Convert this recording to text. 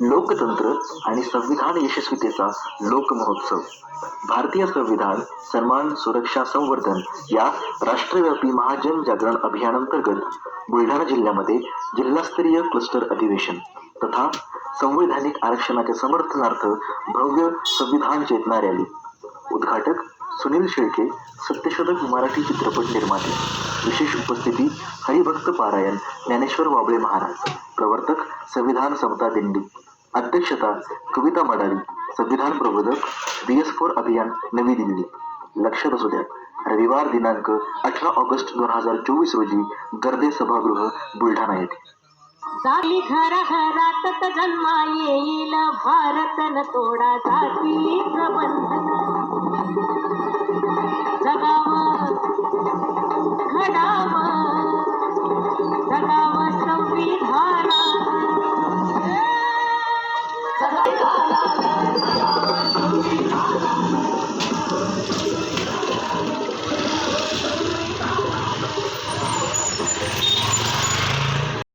लोकतंत्र आणि संविधान यशस्वीतेचा लोकमहोत्सव भारतीय संविधान सन्मान सुरक्षा संवर्धन या राष्ट्रव्यापी महाजन जागरण अभियानांतर्गत बुलढाणा जिल्ह्यामध्ये जिल्हास्तरीय क्लस्टर अधिवेशन तथा संवैधानिक आरक्षणाच्या समर्थनार्थ भव्य संविधान चेतना रॅली. उद्घाटक सुनील शेळके सत्यशोधक मराठी चित्रपट निर्माते. विशेष उपस्थिती हरिभक्त पारायण ज्ञानेश्वर वाबळे महाराज. प्रवर्तक संविधान समता दिंडी. अध्यक्षता कविता मडारी संविधान प्रबोधक बी एस फोर अभियान नवी दिल्ली. लक्षात असू द्या रविवार दिनांक अठरा ऑगस्ट दोन हजार चोवीस रोजी गर्दे सभागृह बुलढाणा येथे. झाली घर घरात जन्मा येईल. भारत न तोडा जाती प्रबंधन. जगाव घडाव. जगावं संविधान